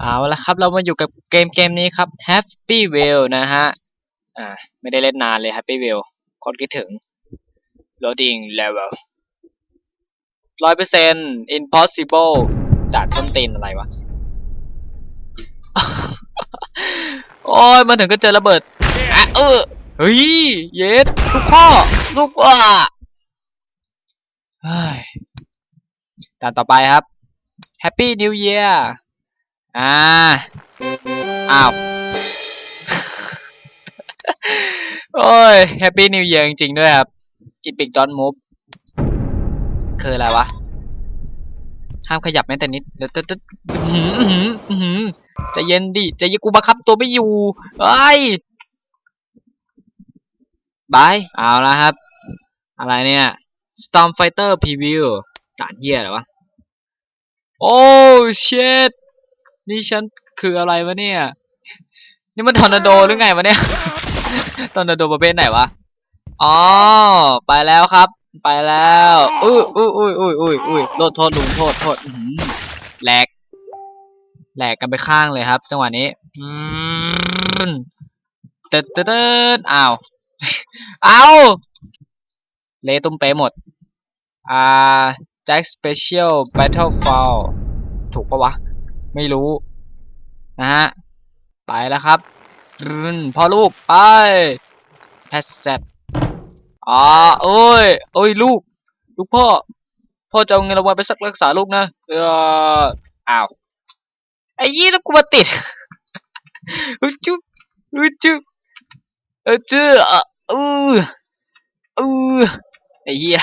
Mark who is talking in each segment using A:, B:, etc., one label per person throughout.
A: เอาละครับเรามาอยู่กับเกมเกมนี้ครับ Happy Wheel นะฮะ อ่า ไม่ได้เล่นนานเลย Happy Wheel คนคิดถึง loading level ร้อยเปอร์เซ็นต์ impossible จากส้นตีนอะไรวะ โอ้ยมาถึงก็เจอระเบิดอะเออเฮ้ย เย็ดลูกพ่อ ลูกอะเฮ้ยด่านต่อไปครับ Happy New Year อ่า อ้าว โอ้ย Happy New Year จริงๆด้วยครับ Epic Don't Move คืออะไรวะ ห้ามขยับแม้แต่นิดเดี๋ยวจะจะอื้อหืออื้อหือใจะเย็นดิจะยิงกูบังคับตัวไม่อยู่เอ้ยบาย เอาละครับ อะไรเนี่ย Storm Fighter Preview ด่านเหี้ยหรอวะ โอ้เชด นี่ฉันคืออะไรวะเนี่ย นี่มันทอร์นาโดหรือไงวะเนี่ย ทอร์นาโดประเภทไหนวะ อ๋อ ไปแล้วครับ ไปแล้ว อุ้ยอุ้ยอุ้ยอุ้ยอุ้ยอุ้ยโทษโทษลุงโทษโทษอื้อหือแหลก แหลกกันไปข้างเลยครับ จังหวะนี้อืมเติร์ดเติร์ดเติร์ดอ้าวอ้าวเละตุ้มเป๊ะหมด อ่า Jack Special Battle Fall ถูกปะวะ ไม่รู้นะฮะไปแล้วครับรึนพ่อลูกไปแพสเซปอ๋อโอ้ยโอ้ยลูก ลูกพ่อ พ่อจะเอาเงินรางวัลไปสักรักษาลูกนะเอออ้าวไอ้ยี่แล้วกูมาติดอุจุ๊บอุ๊ยจุ๊บเออจื้อออเออเอไอ้เหี้ย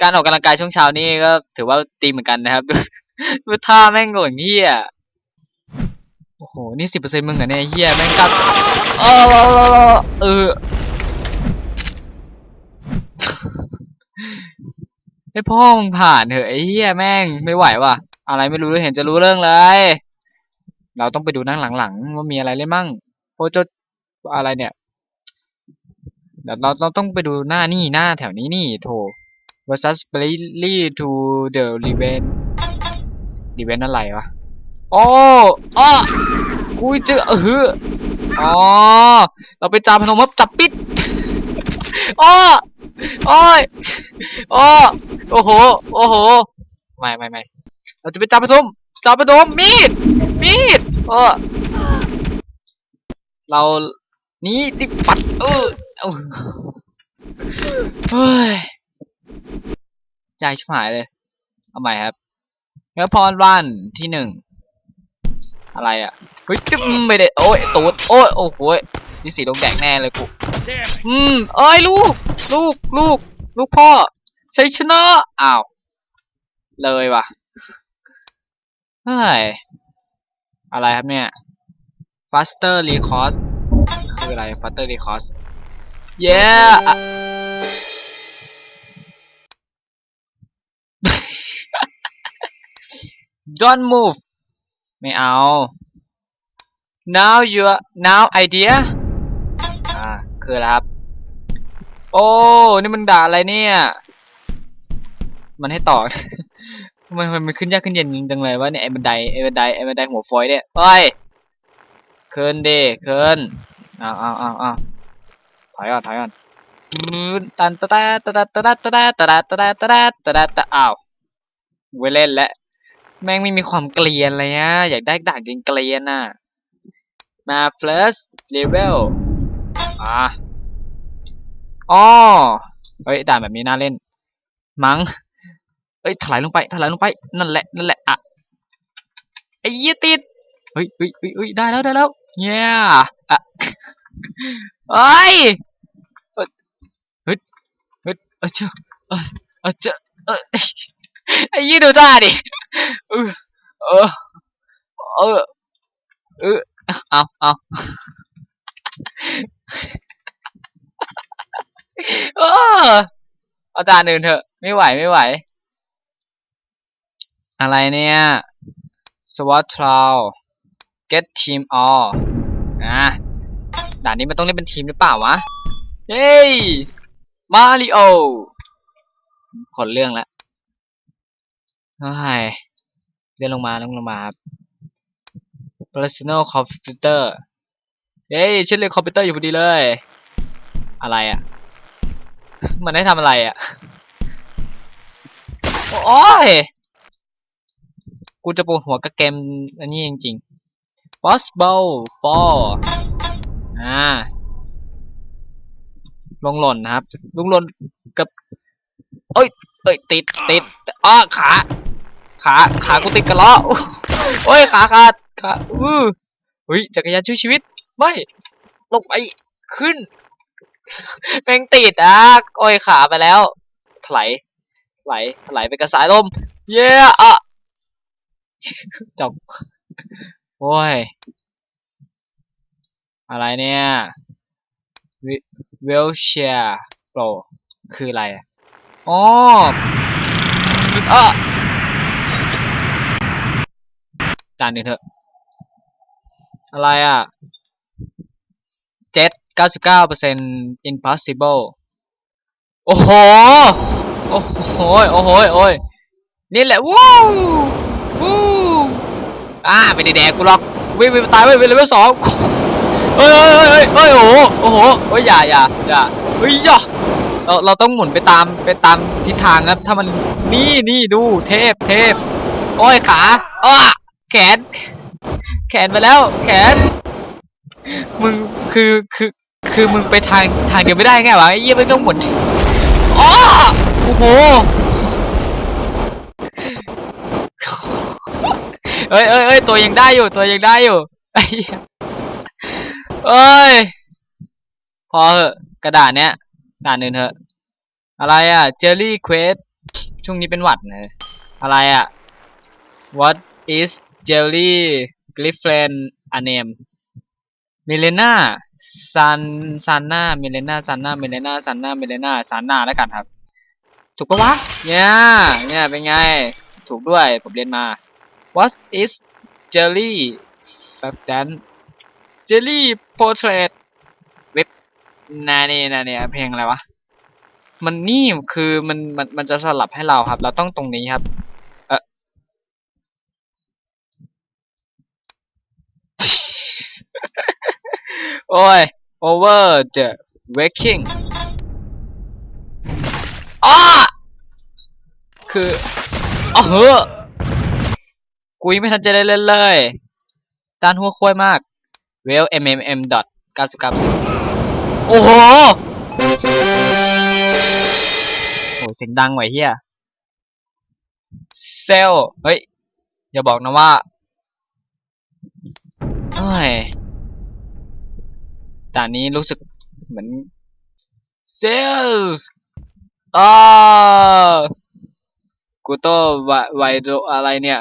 A: การออกกำลังกายช่วงเช้านี่ก็ถือว่าตีเหมือนกันนะครับ ดูท่าแม่งโหดเหี้ยโอ้โห นี่สิบเปอร์เซ็นต์มึงเหรอเนี่ยเหี้ยแม่งกัดเออเออให้พ่อมึงผ่านเถอะไอ้เหี้ยแม่งไม่ไหวว่ะ อะไรไม่รู้เห็นจะรู้เรื่องเลย เราต้องไปดูนั่งหลังๆว่ามีอะไรเล่นมั่งโพจดอะไรเนี่ยเดี๋ยวเราเราต้องไปดูหน้านี่หน้าแถวนี้นี่โถ versus Bradley to the Revenge Revenge อะไรวะโอ้อ้อกูเจอเอออ๋อเราไปจามพนมับจับปิดอ้อโอ้ยอ้อโอ้โห โอ้โห ไม่ไม่ไม่เราจะไปจับพนมจับพนมมีด มีดเออเรานี้ดิปัด เออเฮ้ยใจชิบหายเลย เอาใหม่ครับ เนื้อพรวันที่หนึ่งอะไรอะเฮ้ยจึ๊บไม่ได้โอ้ยตูดโอ้ยโอ้โหนี่สีดงแดงแน่เลยกูอืมเอ้ยลูก ลูกลูก ลูกพ่อใชัยชนะอ้าวเลยว่ะเฮ้ยอะไรครับเนี่ย faster recourse คืออะไร faster recourse yeah don't move ไม่เอา now your now idea อ่า คืออะไรครับ โอ้ นี่มันด่าอะไรเนี่ย มันให้ต่อ มันมันมันขึ้นยากขึ้นเย็นจังเลยว่าเนี่ยไอ้บันไดไอ้บันไดไอ้บันไดหัวฟอยเนี่ยเฮ้ยขึ้นดิขึ้นเอาเอาเอาเอาถอยก่อนถอยก่อนตันตะตะตะตะตะตะตะตะตะตะตะตะตะตะตะตะอ้าวไว้เล่นแล้ว แม่งไม่มีความเกลียนเลยอะอยากได้ด่านเกลียนน่ะ มา first level อะอ๋อเฮ้ยด่านแบบนี้น่าเล่น มั้งเอ้ยถลายลงไปถลายลงไป นั่นแหละ นั่นแหละ อะ ไอ้ยี่ติด เฮ้ยเฮ้ยเฮ้ยได้แล้ว ได้แล้วเนี่ยอะเฮ้ยเฮ้ยเฮ้ยเฮ้ยเออเจ้าเออเจ้าเออไอ้ยี่ดูท่าดิ เออ เออ เออเอาเอาเออเอาตาหนึ่งเถอะ ไม่ไหวไม่ไหว อะไรเนี่ย SWAT trial get team all อะด่านนี้มันต้องเล่นเป็นทีมหรือเปล่าวะเย้มาริโอขนเรื่องแล้วเฮ้ย เลื่อนลงมาลงลงมาครับ personal computer เฮ้ยฉันเรียนคอมพิวเตอร์อยู่พอดีเลย อะไรอะ มันให้ทำอะไรอะ โอ้ย กูจะปวดหัวกับเกมอันนี้จริงๆ Boss Ball 4อ่า ลงหล่นนะครับ ลงหล่นกับ เอ้ย เอ้ย ติด ติดอ้อขา ขาขากูติดกันล้อโอ้ยขาขาดขาอือเฮ้ยจักรยานช่วยชีวิตไม่ลงไปขึ้นแม่งติดอะโอ้ยขาไปแล้วถลายถลายถลไปกับสายลม เย้อะจบโอ้ย อะไรเนี่ยวิลเชียร์โปรคืออะไรอะอ๋ออะด่านนึงเถอะ อะไรอะเจ็ดเก้าสิบเก้าเปอร์เซ็นต์ impossible โอ้โห โอ้โห โอ้โห โอ้ย นี่แหละ วู้วู้อ่าไม่ได้แดกกูหรอกวิ่งไปตายเว้ยไปเลเวลสองเฮ้ยเฮ้ยเฮ้ยโอ้โห โอ้โหเฮ้ยอย่าอย่าอย่าเฮ้ยย่าเราเราต้องหมุนไปตามไปตามทิศทางครับถ้ามันนี่นี่ดูเทพเทพโอ้ยขาอ้อ แขน แขนไปแล้ว แขน มึงคือคือคือมึงไปทางทางเดียวไม่ได้ไงวะไอ้เหี้ยไม่ต้องหมุนอ้อโอ้โหเอ้ยเอ้ยเอ้ยตัวยังได้อยู่ ตัวยังได้อยู่ไอ้เฮ้ยเอ้ย พอเหอะกระดาษเนี้ยด่านหนึ่งเถอะ อะไรอะเจอรี่เควสช่วงนี้เป็นหวัดนะอะไรอะ What is Jelly Griffin a name มิเลนาซันซันนามิเลนาซันนามิเลนาซันนามิเลนาซันนาแล้วกันครับ ถูกปะวะเนี่ยเนี่ยเป็นไง ถูกด้วยผมเรียนมา What is Jelly f a b d a n Jelly Portrait เว็บนานี่นาเนี่ยเพลงอะไรวะ มันนี่คือมันมันมันจะสลับให้เราครับ เราต้องตรงนี้ครับ เออ โอ้ย over the waking อ้อคืออ๋อเหอะกูยังไม่ทันจะได้เล่นเลยด้านหัวควยมาก well mmm dot 99โอ้โห โอ้เสียงดังไว้เฮียเซล เฮ้ย อย่าบอกนะว่าเอ้ย ด่นนี้รู้สึกเหมือนเซลส์อ่ากูโตไวไวโดอะไรเนี่ย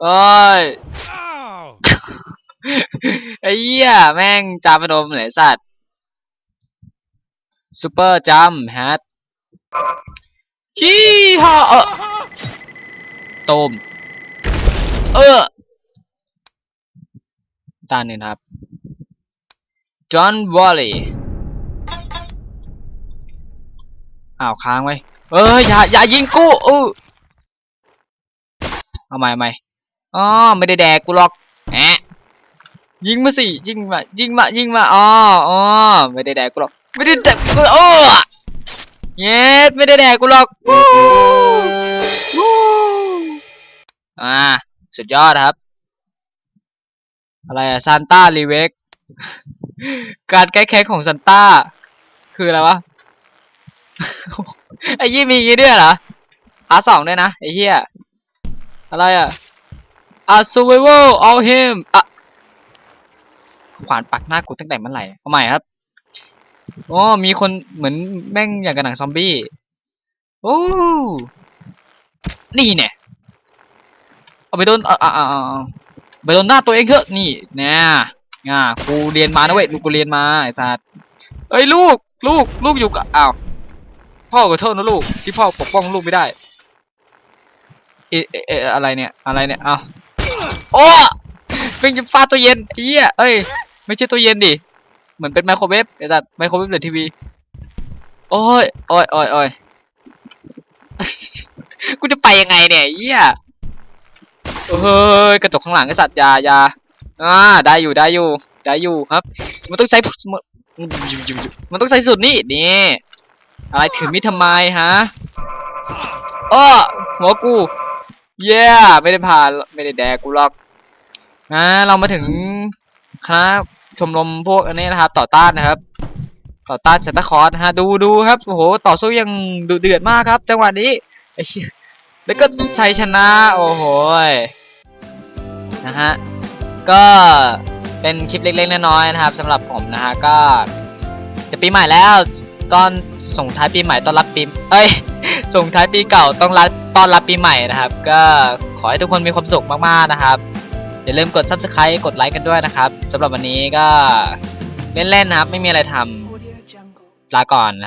A: โอ้ยไอ้เหี้ยแม่งจามพนมเลยสัตว์ซูเปอร์จัมแฮทฮีฮ่าเออตูมเออตาหนึ่งครับ จอห์นวอลลีอ้าวค้างไว้เอ้ยอย่าอย่ายิงกูเออเอาใหม่ใหม่อ๋อไม่ได้แดกกูหรอกแหะยิงมาสิยิงมายิงมายิงมาอ๋ออ๋อไม่ได้แดกกูหรอกไม่ได้แดกกูโอ้เย็ดไม่ได้แดกกูหรอกอ่าสุดยอดครับ อะไรอะซานต้ารีเวก การแก้แค้นของซานต้า คืออะไรวะ ไอ้ยี่มีอย่างงี้ด้วยเหรอพาสองด้วยนะ ไอ้เหี้ย อะไรอะอะ survival all him อะ ขวานปักหน้ากูตั้งแต่เมื่อไหร่เอาใหม่ครับอ๋อมีคนเหมือนแม่งอย่างกับหนังซอมบี้ โอ้ นี่เนี่ย เอาไปโดนเอาเอาอาเอาไปโดนหน้าตัวเองเถอะ นี่เนี่ย ง่ากูเรียนมานะเว้ยกูเรียนมาไอ้สัสเอ้ยลูก ลูก ลูกอยู่กับอ้าวพ่อขอโทษนะลูก ที่พ่อปกป้องลูกไม่ได้ เอะเออะไรเนี่ย อะไรเนี่ยเอาวโอ้เป็นจะฟาดตัวเย็นไอ้เหี้ยเอ้ย ไม่ใช่ตู้เย็นดิเหมือนเป็นไมโครเวฟไอ้สัตว์ไมโครเวฟหรือทีวีโอ้ยโอ้ยโอ้ยโอ้ยกูจะไปยังไงเนี่ยไอ้เหี้ยเฮ้ยกระจกข้างหลังไอสัตว์อยาอยา อ่าได้อยู่ได้อยู่ได้อยู่ครับ มันต้องใช้มันต้องใช้สุดนี่นี่อะไรถือมีดทำไมฮะอ้อหัวกูเย้ไม่ได้ผ่านไม่ได้แดกกูหรอกนะเรามาถึงคณะชมรมพวกอันนี้นะครับ ต่อต้านนะครับ ต่อต้านเซนตาคอร์สนะฮะดูดูครับโอ้โหต่อสู้ยังดุเดือดมากครับ จังหวะนี้ไอ้เชี่ยแล้วก็ชัยชนะ โอ้โหยนะฮะ ก็เป็นคลิปเล็กๆน้อยๆนะครับสำหรับผมนะฮะก็จะปีใหม่แล้วตอนส่งท้ายปีใหม่ต้อนรับปีเอ้ยส่งท้ายปีเก่าต้องรับต้อนรับปีใหม่นะครับ ก็ขอให้ทุกคนมีความสุขมากๆนะครับอย่าลืมกด subscribe กดไลค์กันด้วยนะครับสำหรับวันนี้ก็เล่นๆนะครับ ไม่มีอะไรทำลาก่อนนะ